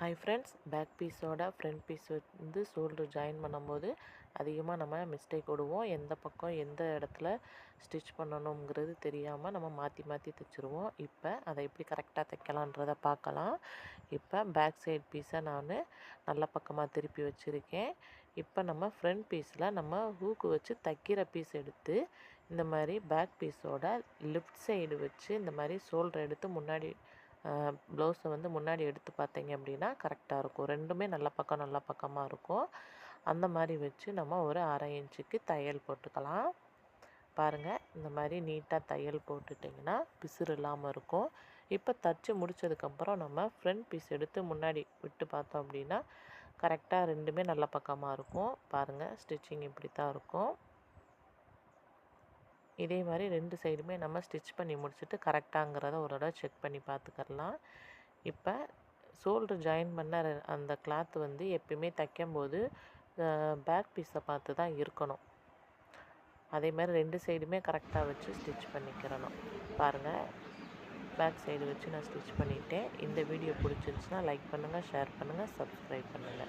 Hi friends back பீஸோட front piece வந்து shoulder join பண்ணும்போது அதிகமாக நம்ம மிஸ்டேக் விடுவோம் எந்த பக்கம் எந்த இடத்துல ஸ்டிச் பண்ணணுங்கிறது தெரியாமல் நம்ம மாற்றி மாற்றி தைச்சிருவோம். இப்போ அதை எப்படி கரெக்டாக தைக்கலான்றதை பார்க்கலாம். இப்போ பேக் சைட் பீஸை நான் நல்ல பக்கமாக திருப்பி வச்சுருக்கேன். இப்போ நம்ம ஃப்ரண்ட் பீஸில் நம்ம ஹூக்கு வச்சு தைக்கிற பீஸ் எடுத்து இந்த மாதிரி பேக் பீஸோட லெஃப்ட் சைடு வச்சு இந்த மாதிரி ஷோல்டர் எடுத்து முன்னாடி ப்ளவுஸை வந்து முன்னாடி எடுத்து பார்த்தீங்க அப்படின்னா கரெக்டாக இருக்கும். ரெண்டுமே நல்ல பக்கம் நல்ல பக்கமாக இருக்கும். அந்த மாதிரி வச்சு நம்ம ஒரு அரை இன்ச்சுக்கு தையல் போட்டுக்கலாம். பாருங்கள் இந்த மாதிரி நீட்டாக தையல் போட்டுட்டிங்கன்னா பிசுறு இல்லாமல் இருக்கும். இப்போ தச்சு முடித்ததுக்கப்புறம் நம்ம ஃப்ரண்ட் பீஸ் எடுத்து முன்னாடி விட்டு பார்த்தோம் அப்படின்னா கரெக்டாக ரெண்டுமே நல்ல பக்கமாக இருக்கும். பாருங்கள் ஸ்டிச்சிங் இப்படி தான் இருக்கும். இதே மாதிரி ரெண்டு சைடுமே நம்ம ஸ்டிச் பண்ணி முடிச்சுட்டு கரெக்டாங்கிறத ஒரு தடவை செக் பண்ணி பார்த்துக்கலாம் இப்போ ஷோல்டர் ஜாயின் பண்ண அந்த கிளாத் வந்து எப்பயுமே தைக்கும்போது பேக் பீஸை பார்த்து தான் இருக்கணும். அதே மாதிரி ரெண்டு சைடுமே கரெக்டாக வச்சு ஸ்டிச் பண்ணிக்கிறணும். பாருங்கள் பேக் சைடு வச்சு நான் ஸ்டிச் பண்ணிட்டேன். இந்த வீடியோ பிடிச்சிருந்துச்சுன்னா லைக் பண்ணுங்கள் ஷேர் பண்ணுங்கள் சப்ஸ்கிரைப் பண்ணுங்கள்